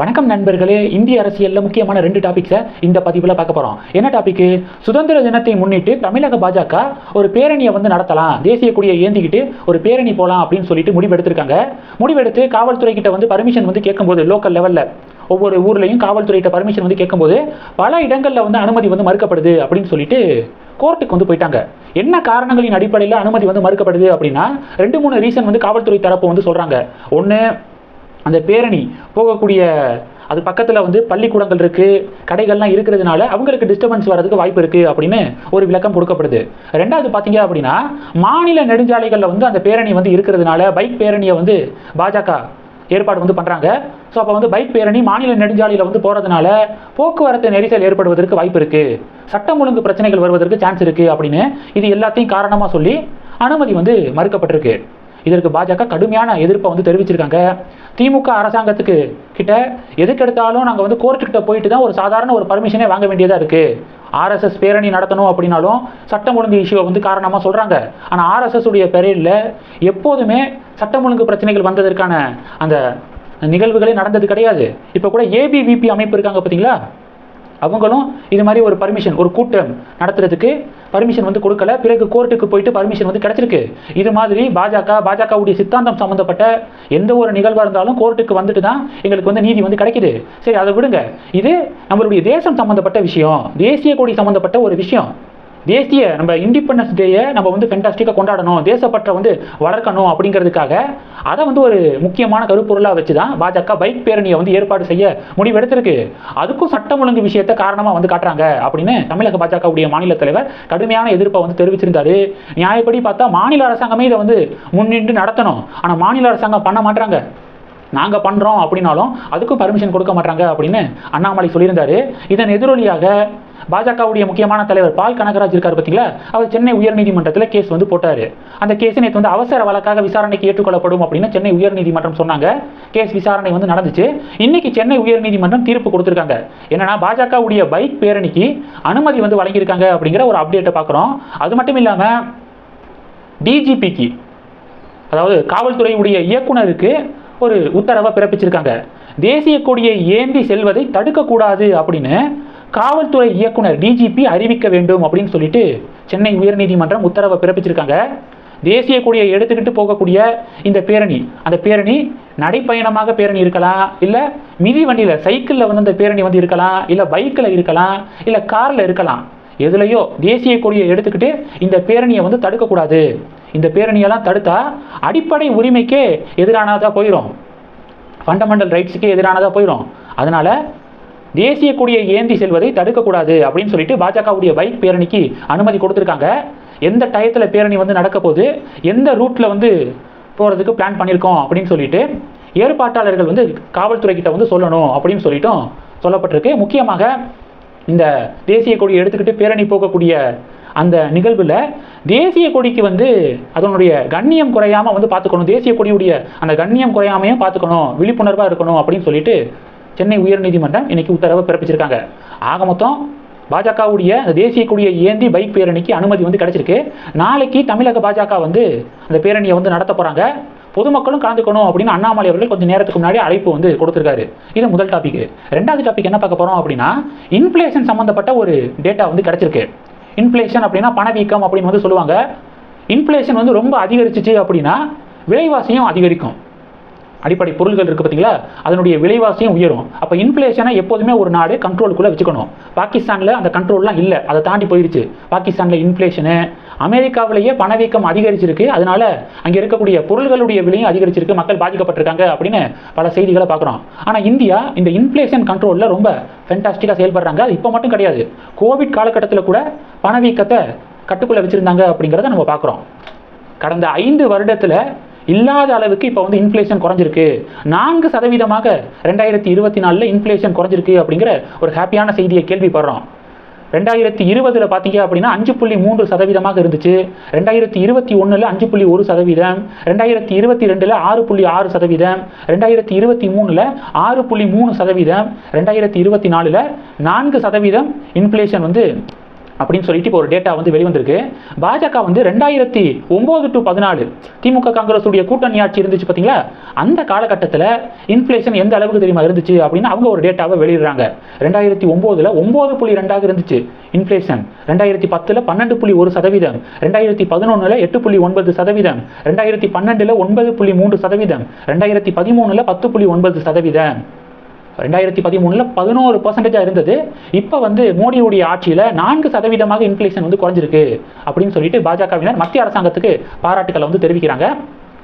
வணக்கம் நண்பர்களே இந்திய அரசியலில் முக்கியமான ரெண்டு டாபிக்ஸை இந்த பதிவில் பார்க்க போகிறோம் என்ன டாபிக்கு சுதந்திர தினத்தை முன்னிட்டு தமிழக பாஜக ஒரு பேரணியை வந்து நடத்தலாம். தேசிய கொடியை ஏந்திக்கிட்டு ஒரு பேரணி போகலாம் அப்படின்னு சொல்லிட்டு முடிவெடுத்திருக்காங்க. முடிவெடுத்து காவல்துறை கிட்ட வந்து பர்மிஷன் வந்து கேட்கும்போது லோக்கல் லெவலில் ஒவ்வொரு ஊர்லேயும் காவல்துறையிட்ட பர்மிஷன் வந்து கேட்கும்போது பல இடங்களில் வந்து அனுமதி வந்து மறுக்கப்படுது அப்படின்னு சொல்லிட்டு கோர்ட்டுக்கு வந்து போயிட்டாங்க. என்ன காரணங்களின் அடிப்படையில் அனுமதி வந்து மறுக்கப்படுது அப்படின்னா ரெண்டு மூணு ரீசன் வந்து காவல்துறை தரப்பு வந்து சொல்கிறாங்க ஒன்று அந்த பேரணி போகக்கூடிய அது பக்கத்தில் வந்து பள்ளிக்கூடங்கள் இருக்குது கடைகள்லாம் இருக்கிறதுனால அவங்களுக்கு டிஸ்டர்பன்ஸ் வர்றதுக்கு வாய்ப்பு இருக்குது அப்படின்னு ஒரு விளக்கம் கொடுக்கப்படுது. ரெண்டாவது பார்த்தீங்க அப்படின்னா மாநில நெடுஞ்சாலைகளில் வந்து அந்த பேரணி வந்து இருக்கிறதுனால பைக் பேரணியை வந்து பாஜக ஏற்பாடு வந்து பண்ணுறாங்க ஸோ அப்போ வந்து பைக் பேரணி மாநில நெடுஞ்சாலையில் வந்து போகிறதுனால போக்குவரத்து நெரிசல் ஏற்படுவதற்கு வாய்ப்பு இருக்குது சட்டம் ஒழுங்கு பிரச்சனைகள் வருவதற்கு சான்ஸ் இருக்குது அப்படின்னு இது எல்லாத்தையும் காரணமாக சொல்லி அனுமதி வந்து மறுக்கப்பட்டிருக்கு. இதற்கு பாஜக கடுமையான எதிர்ப்பை வந்து தெரிவிச்சிருக்காங்க. திமுக அரசாங்கத்துக்கு கிட்ட எதுக்கெடுத்தாலும் நாங்கள் வந்து கோர்ட்டுக்கிட்ட போயிட்டு தான் ஒரு சாதாரண ஒரு பர்மிஷனே வாங்க வேண்டியதாக இருக்குது ஆர்எஸ்எஸ் பேரணி நடத்தணும் அப்படின்னாலும் சட்டம் ஒழுங்கு இஷ்யூவை வந்து காரணமாக சொல்கிறாங்க ஆனால் ஆர்எஸ்எஸ் உடைய பெரியரில் எப்போதுமே சட்டம் ஒழுங்கு பிரச்சனைகள் வந்ததற்கான அந்த நிகழ்வுகளே நடந்தது கிடையாது. இப்போ கூட ஏபிவிபி அமைப்பு இருக்காங்க பார்த்தீங்களா அவங்களும் இது மாதிரி ஒரு பர்மிஷன் ஒரு கூட்டம் நடத்துறதுக்கு பர்மிஷன் வந்து கொடுக்கல. பிறகு கோர்ட்டுக்கு போயிட்டு பர்மிஷன் வந்து கிடைச்சிருக்கு. இது மாதிரி பாஜக பாஜகவுடைய சித்தாந்தம் சம்மந்தப்பட்ட எந்த ஒரு நிகழ்வாக இருந்தாலும் கோர்ட்டுக்கு வந்துட்டு தான் எங்களுக்கு வந்து நீதி வந்து கிடைக்குது. சரி அதை விடுங்க. இது நம்மளுடைய தேசம் சம்மந்தப்பட்ட விஷயம். தேசிய கொடி சம்மந்தப்பட்ட ஒரு விஷயம். தேசிய நம்ம இண்டிபெண்டன்ஸ் டேயை நம்ம வந்து ஃபென்டாஸ்டிக்காக கொண்டாடணும் தேசப்பற்றை வந்து வளர்க்கணும் அப்படிங்கிறதுக்காக அதை வந்து ஒரு முக்கியமான கருப்பொருளாக வச்சு தான் பாஜக பைக் பேரணியை வந்து ஏற்பாடு செய்ய முடிவெடுத்திருக்கு அதுக்கும் சட்டம் ஒழுங்கு விஷயத்தை காரணமாக வந்து காட்டுறாங்க அப்படின்னு தமிழக பாஜகவுடைய மாநில தலைவர் கடுமையான எதிர்ப்பை வந்து தெரிவிச்சிருந்தாரு. நியாயப்படி பார்த்தா மாநில அரசாங்கமே இதை வந்து முன்னின்று நடத்தணும். ஆனால் மாநில அரசாங்கம் பண்ண மாட்டாங்க நாங்கள் பண்ணுறோம் அப்படின்னாலும் அதுக்கும் பர்மிஷன் கொடுக்க மாட்டாங்க அப்படின்னு அண்ணாமலை சொல்லியிருந்தாரு. இதன் எதிரொலியாக பாஜகவுடைய முக்கியமான தலைவர் பால் கனகராஜ் இருக்கார் பார்த்தீங்களா அவர் சென்னை உயர்நீதிமன்றத்தில் கேஸ் வந்து போட்டார். அந்த கேஸ் நேற்று வந்து அவசர வழக்காக விசாரணைக்கு ஏற்றுக்கொள்ளப்படும் அப்படின்னு சென்னை உயர்நீதிமன்றம் சொன்னாங்க. கேஸ் விசாரணை வந்து நடந்துச்சு. இன்னைக்கு சென்னை உயர்நீதிமன்றம் தீர்ப்பு கொடுத்துருக்காங்க. என்னன்னா பாஜகவுடைய பைக் பேரணிக்கு அனுமதி வந்து வழங்கியிருக்காங்க அப்படிங்கிற ஒரு அப்டேட்டை பார்க்குறோம் அது மட்டும் இல்லாமல் டிஜிபிக்கு அதாவது காவல்துறையுடைய இயக்குனருக்கு ஒரு உத்தரவை பிறப்பிச்சிருக்காங்க. தேசிய கொடியை ஏந்தி செல்வதை தடுக்கக்கூடாது அப்படின்னு காவல்துறை இயக்குனர் டிஜிபி அறிவிக்க வேண்டும் அப்படின்னு சொல்லிட்டு சென்னை உயர்நீதிமன்றம் உத்தரவை பிறப்பிச்சிருக்காங்க. தேசிய கொடியை எடுத்துக்கிட்டு போகக்கூடிய இந்த பேரணி அந்த பேரணி நடைப்பயணமாக பேரணி இருக்கலாம் இல்லை மிதி வண்டியில் சைக்கிளில் வந்து அந்த பேரணி வந்து இருக்கலாம் இல்லை பைக்கில் இருக்கலாம் இல்லை காரில் இருக்கலாம். எதுலையோ தேசிய கொடியை எடுத்துக்கிட்டு இந்த பேரணியை வந்து தடுக்கக்கூடாது. இந்த பேரணியெல்லாம் தடுத்தா அடிப்படை உரிமைக்கே எதிரானதாக போயிடும் ஃபண்டமெண்டல் ரைட்ஸுக்கே எதிரானதாக போயிடும் அதனால தேசிய கொடியை ஏந்தி செல்வதை தடுக்கக்கூடாது அப்படின்னு சொல்லிட்டு பாஜகவுடைய பைக் பேரணிக்கு அனுமதி கொடுத்துருக்காங்க. எந்த டயத்தில் பேரணி வந்து நடக்க போகுது எந்த ரூட்டில் வந்து போகிறதுக்கு பிளான் பண்ணியிருக்கோம் அப்படின்னு சொல்லிட்டு ஏற்பாட்டாளர்கள் வந்து காவல்துறை கிட்ட வந்து சொல்லணும் அப்படின்னு சொல்லிட்டும் சொல்லப்பட்டிருக்கு. முக்கியமாக இந்த தேசிய கொடியை எடுத்துக்கிட்டு பேரணி போகக்கூடிய அந்த நிகழ்வில் தேசிய கொடிக்கு வந்து அதனுடைய கண்ணியம் குறையாமல் வந்து பார்த்துக்கணும். தேசிய கொடியுடைய அந்த கண்ணியம் குறையாமையும் பார்த்துக்கணும். விழிப்புணர்வாக இருக்கணும் அப்படின்னு சொல்லிட்டு சென்னை உயர்நீதிமன்றம் இன்னைக்கு உத்தரவை பிறப்பிச்சிருக்காங்க. ஆக மொத்தம் பாஜகவுடைய அந்த தேசிய கொடியை ஏந்தி பைக் பேரணிக்கு அனுமதி வந்து கிடைச்சிருக்கு. நாளைக்கு தமிழக பாஜக வந்து அந்த பேரணியை வந்து நடத்த போகிறாங்க பொதுமக்களும் கலந்துக்கணும் அப்படின்னு அண்ணாமலை அவர்கள் கொஞ்சம் நேரத்துக்கு முன்னாடி அழைப்பு வந்து கொடுத்துருக்காரு. இது முதல் டாபிக் ரெண்டாவது டாபிக் என்ன பார்க்க போகிறோம் அப்படின்னா இன்ஃப்ளேஷன் சம்மந்தப்பட்ட ஒரு டேட்டா வந்து கிடைச்சிருக்கு. இன்ஃப்ளேஷன் அப்படின்னா பணவீக்கம் அப்படின்னு வந்து சொல்லுவாங்க. இன்ஃப்ளேஷன் வந்து ரொம்ப அதிகரிச்சிச்சு அப்படின்னா விலைவாசியும் அதிகரிக்கும். அடிப்படை பொருள்கள் இருக்குது பார்த்தீங்களா? அதனுடைய விலைவாசியும் உயரும். அப்போ இன்ஃப்ளேஷனை எப்போதுமே ஒரு நாடு கண்ட்ரோலுக்குள்ளே வச்சுக்கணும். பாகிஸ்தானில் அந்த கண்ட்ரோல்லாம் இல்லை. அதை தாண்டி போயிடுச்சு பாகிஸ்தானில் இன்ஃப்ளேஷனு அமெரிக்காவிலேயே பணவீக்கம் அதிகரிச்சிருக்கு. அதனால அங்கே இருக்கக்கூடிய பொருள்களுடைய விலையும் அதிகரிச்சிருக்கு. மக்கள் பாதிக்கப்பட்டிருக்காங்க அப்படின்னு பல செய்திகளை பார்க்குறோம். ஆனால் இந்தியா இந்த இன்ஃப்ளேஷன் கண்ட்ரோலில் ரொம்ப ஃபென்டாஸ்டிக்காக செயல்படுறாங்க. அது இப்போ மட்டும் கிடையாது. கோவிட் காலகட்டத்தில் கூட பணவீக்கத்தை கட்டுக்குள்ளே வச்சுருந்தாங்க அப்படிங்கிறத நம்ம பார்க்குறோம். கடந்த ஐந்து வருடத்தில் இல்லாத அளவுக்கு இப்போ வந்து இன்ஃப்ளேஷன் குறைஞ்சிருக்கு. நான்கு சதவீதமாக ரெண்டாயிரத்தி இருபத்தி நாலில் இன்ஃப்ளேஷன் குறைஞ்சிருக்கு அப்படிங்கிற ஒரு ஹாப்பியான செய்தியை கேள்விப்படுறோம். ரெண்டாயிரத்தி இருபதில் பார்த்தீங்க அப்படின்னா அஞ்சு புள்ளி மூன்று சதவீதமாக இருந்துச்சு. ரெண்டாயிரத்தி இருபத்தி ஒன்றில் அஞ்சு புள்ளி ஒரு சதவீதம். ரெண்டாயிரத்தி இருபத்தி ரெண்டில் ஆறு புள்ளி ஆறு சதவீதம். ரெண்டாயிரத்தி இருபத்தி மூணில் ஆறு புள்ளி மூணு சதவீதம். ரெண்டாயிரத்தி இருபத்தி நாலில் நான்கு சதவீதம் இன்ஃப்ளேஷன் வந்து அப்படின்னு சொல்லிட்டு இப்போ ஒரு டேட்டா வந்து வெளிவந்திருக்கு. பாஜக வந்து ரெண்டாயிரத்தி ஒம்பது டு பதினாலு திமுக காங்கிரஸ் உடைய கூட்டணி ஆட்சி இருந்துச்சு பார்த்தீங்களா அந்த காலகட்டத்தில் இன்ஃப்ளேஷன் எந்த அளவுக்கு தெரியுமா இருந்துச்சு அப்படின்னு அவங்க ஒரு டேட்டாவை வெளியிடுறாங்க. ரெண்டாயிரத்தி ஒம்போதில் ஒம்பது புள்ளி ரெண்டாக இருந்துச்சு இன்ஃப்ளேஷன் ரெண்டாயிரத்தி பத்தில் பன்னெண்டு புள்ளி ஒரு சதவீதம். ரெண்டாயிரத்தி பதினொன்றில் எட்டு புள்ளி ஒன்பது சதவீதம். ரெண்டாயிரத்தி பன்னெண்டில் ஒன்பது புள்ளி மூன்று சதவீதம். ரெண்டாயிரத்தி பதிமூணில் பத்து புள்ளி ஒன்பது சதவீதம். ரெண்டாயிரத்தி பதிமூணில் பதினோரு பர்சன்டேஜாக இருந்தது. இப்போ வந்து மோடியுடைய ஆட்சியில் நான்கு சதவீதமாக இன்ஃப்ளேஷன் வந்து குறைஞ்சிருக்கு. அப்படின்னு சொல்லிட்டு பாஜகவினர் மத்திய அரசாங்கத்துக்கு பாராட்டுக்களை வந்து தெரிவிக்கிறாங்க.